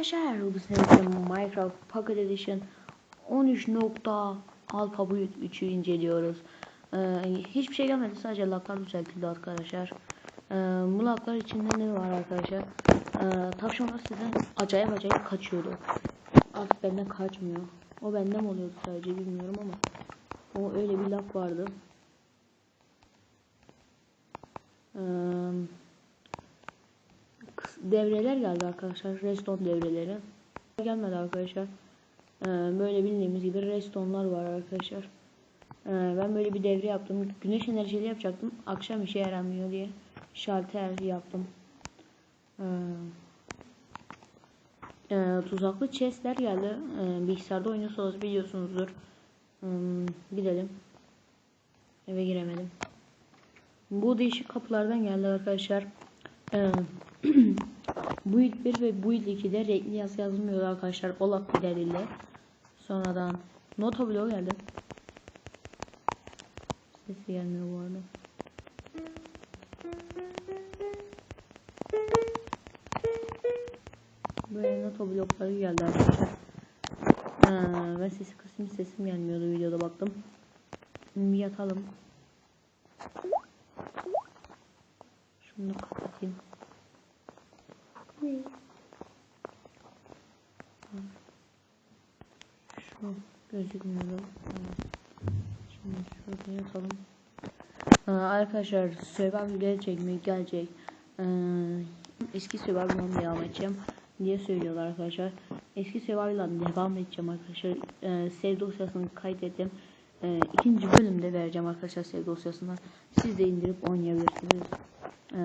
arkadaşlar bu sene Minecraft Pocket Edition 13 nokta alfa boyut 3'ü inceliyoruz. Ee, hiçbir şey gelmedi sadece laklar düzeltildi arkadaşlar. Ee, bu laklar içinde ne var arkadaşlar? Ee, tavşanlar sizden acayip acayip kaçıyordu. Artık benden kaçmıyor. O benden oluyordu sadece bilmiyorum ama. O öyle bir laf vardı. Eee devreler geldi arkadaşlar. Redstone devreleri. Gelmedi arkadaşlar. Ee, böyle bildiğimiz gibi redstone'lar var arkadaşlar. Ee, ben böyle bir devre yaptım. Güneş enerjili yapacaktım. Akşam işe yaramıyor diye şalter yaptım. Ee, e, tuzaklı chestler geldi. Ee, bilgisayarda oynuyorsanız biliyorsunuzdur. Hmm, gidelim. Eve giremedim. Bu değişik kapılardan geldi arkadaşlar. Ee, build 1 ve build 2'de renkli yaz yazılmıyor arkadaşlar. Olaf gideriyle. Sonradan nota bloğu geldi. Sesi gelmiyor bu arada. Böyle nota blokları geldi arkadaşlar. Ee, ben sesi kısım sesim gelmiyordu videoda baktım. Bir yatalım. Şunu kapatayım. Şu gözükmüyor. Şimdi şurada yatalım. Ee, arkadaşlar Survivor gelecek mi? Gelecek. Ee, eski Survivor'dan devam edeceğim diye söylüyorlar arkadaşlar. Eski Survivor'dan devam edeceğim arkadaşlar. Ee, dosyasını kaydettim. Ee, ikinci bölümde vereceğim arkadaşlar save dosyasını. Siz de indirip oynayabilirsiniz. Ee,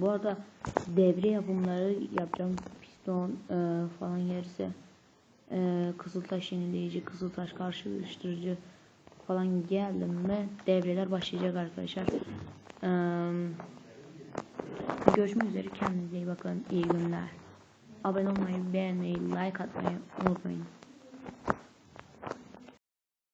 bu arada devre yapımları yapacağım. Piston e, falan yerse e, kızıltaş yenileyici, kızıltaş karşılaştırıcı falan geldim mi devreler başlayacak arkadaşlar. Ee, görüşmek üzere. Kendinize iyi bakın. İyi günler. Abone olmayı, beğenmeyi, like atmayı unutmayın.